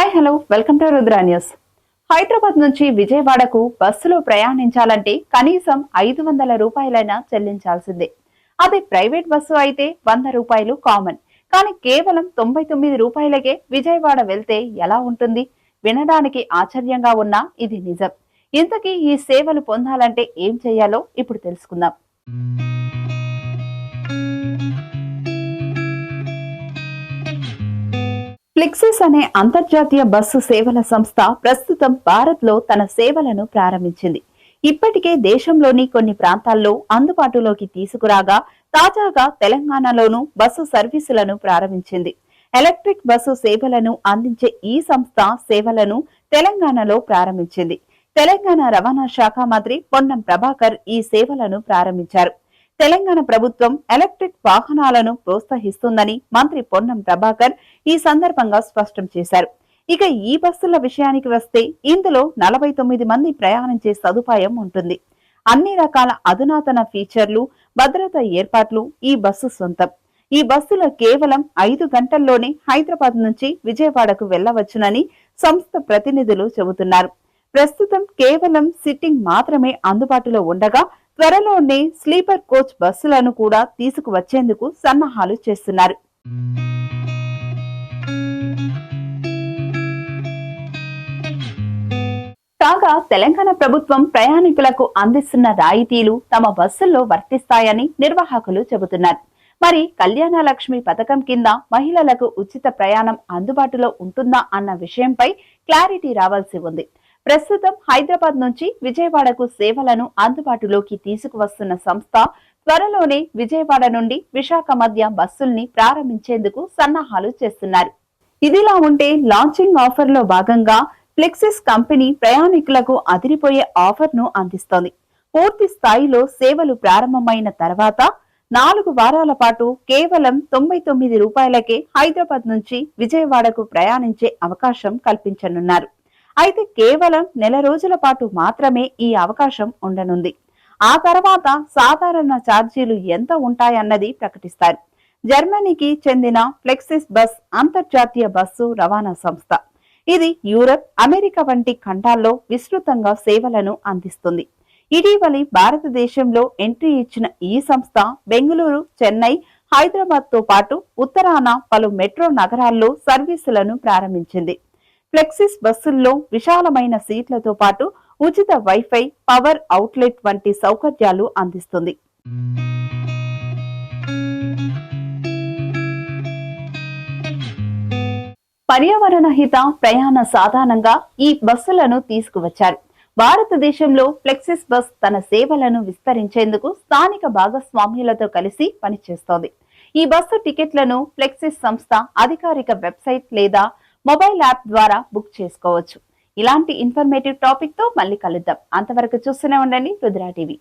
Hi hello. Welcome to Rudra news. Hyderabad నుంచి విజయవాడకు బస్సులో ప్రయాణించాలంటే కనీసం ఐదు వందల రూపాయలైనా చెల్లించాల్సిందే. అది ప్రైవేట్ బస్సు అయితే వంద రూపాయలు కామన్. కానీ కేవలం తొంభై తొమ్మిది రూపాయలకే విజయవాడ వెళ్తే ఎలా ఉంటుంది? వినడానికి ఆశ్చర్యంగా ఉన్నా ఇది నిజం. ఇంతకీ ఈ సేవలు పొందాలంటే ఏం చేయాలో ఇప్పుడు తెలుసుకుందాం. ఫ్లిక్సిస్ అనే అంతర్జాతీయ బస్సు సేవల సంస్థ ప్రస్తుతం భారత్లో తన సేవలను ప్రారంభించింది. ఇప్పటికే దేశంలోని కొన్ని ప్రాంతాల్లో అందుబాటులోకి తీసుకురాగా తాజాగా తెలంగాణలోనూ బస్సు సర్వీసులను ప్రారంభించింది. ఎలక్ట్రిక్ బస్సు సేవలను అందించే ఈ సంస్థ సేవలను తెలంగాణలో ప్రారంభించింది. తెలంగాణ రవాణా శాఖ మంత్రి పొన్నం ప్రభాకర్ ఈ సేవలను ప్రారంభించారు. తెలంగాణ ప్రభుత్వం ఎలక్ట్రిక్ వాహనాలను ప్రోత్సహిస్తుందని మంత్రి పొన్నం ప్రభాకర్ ఈ సందర్భంగా స్పష్టం చేశారు. ఇక ఈ బస్సుల విషయానికి వస్తే ఇందులో నలభై తొమ్మిది మంది ప్రయాణించే సదుపాయం ఉంటుంది. అన్ని రకాల అధునాతన ఫీచర్లు భద్రత ఏర్పాట్లు ఈ బస్సు సొంతం. ఈ బస్సులో కేవలం ఐదు గంటల్లోనే హైదరాబాద్ నుంచి విజయవాడకు వెళ్ళవచ్చునని సంస్థ ప్రతినిధులు చెబుతున్నారు. ప్రస్తుతం కేవలం సిట్టింగ్ మాత్రమే అందుబాటులో ఉండగా త్వరలోనే స్లీపర్ కోచ్ బస్సులను కూడా తీసుకువచ్చేందుకు సన్నాహాలు చేస్తున్నారు. కాగా తెలంగాణ ప్రభుత్వం ప్రయాణికులకు అందిస్తున్న రాయితీలు తమ బస్సుల్లో వర్తిస్తాయని నిర్వాహకులు చెబుతున్నారు. మరి కళ్యాణ లక్ష్మి పథకం కింద మహిళలకు ఉచిత ప్రయాణం అందుబాటులో ఉంటుందా అన్న విషయంపై క్లారిటీ రావాల్సి ఉంది. ప్రస్తుతం హైదరాబాద్ నుంచి విజయవాడకు సేవలను అందుబాటులోకి తీసుకువస్తున్న సంస్థ త్వరలోనే విజయవాడ నుండి విశాఖ మధ్య బస్సుల్ని ప్రారంభించేందుకు సన్నాహాలు చేస్తున్నారు. ఇదిలా ఉంటే లాంచింగ్ ఆఫర్లో భాగంగా ఫ్లెక్సిస్ కంపెనీ ప్రయాణికులకు అదిరిపోయే ఆఫర్ను అందిస్తోంది. పూర్తి స్థాయిలో సేవలు ప్రారంభమైన తర్వాత నాలుగు వారాల పాటు కేవలం తొంభై తొమ్మిది రూపాయలకే హైదరాబాద్ నుంచి విజయవాడకు ప్రయాణించే అవకాశం కల్పించనున్నారు. అయితే కేవలం నెల రోజుల పాటు మాత్రమే ఈ అవకాశం ఉండనుంది. ఆ తర్వాత సాధారణ ఛార్జీలు ఎంత ఉంటాయన్నది ప్రకటిస్తారు. జర్మనీకి చెందిన ఫ్లెక్సిస్ బస్ అంతర్జాతీయ బస్సు రవాణా సంస్థ. ఇది యూరప్ అమెరికా వంటి ఖండాల్లో విస్తృతంగా సేవలను అందిస్తుంది. ఇటీవలి భారతదేశంలో ఎంట్రీ ఇచ్చిన ఈ సంస్థ బెంగళూరు చెన్నై హైదరాబాద్తో పాటు ఉత్తరాన పలు మెట్రో నగరాల్లో సర్వీసులను ప్రారంభించింది. ఫ్లెక్సిస్ బస్సుల్లో విశాలమైన సీట్లతో పాటు ఉచిత వైఫై పవర్ అవుట్లెట్ వంటి సౌకర్యాలు అందిస్తుంది. పర్యావరణ హిత ప్రయాణ సాధారణంగా ఈ బస్సులను తీసుకువచ్చారు. భారతదేశంలో ఫ్లెక్సిస్ బస్ తన సేవలను విస్తరించేందుకు స్థానిక భాగస్వామ్యులతో కలిసి పనిచేస్తోంది. ఈ బస్సు టికెట్లను ఫ్లెక్సిస్ సంస్థ అధికారిక వెబ్సైట్ లేదా మొబైల్ యాప్ ద్వారా బుక్ చేసుకోవచ్చు. ఇలాంటి ఇన్ఫర్మేటివ్ టాపిక్తో మళ్ళీ కలుద్దాం. అంతవరకు చూస్తూనే ఉండండి రుద్రా టీవీ.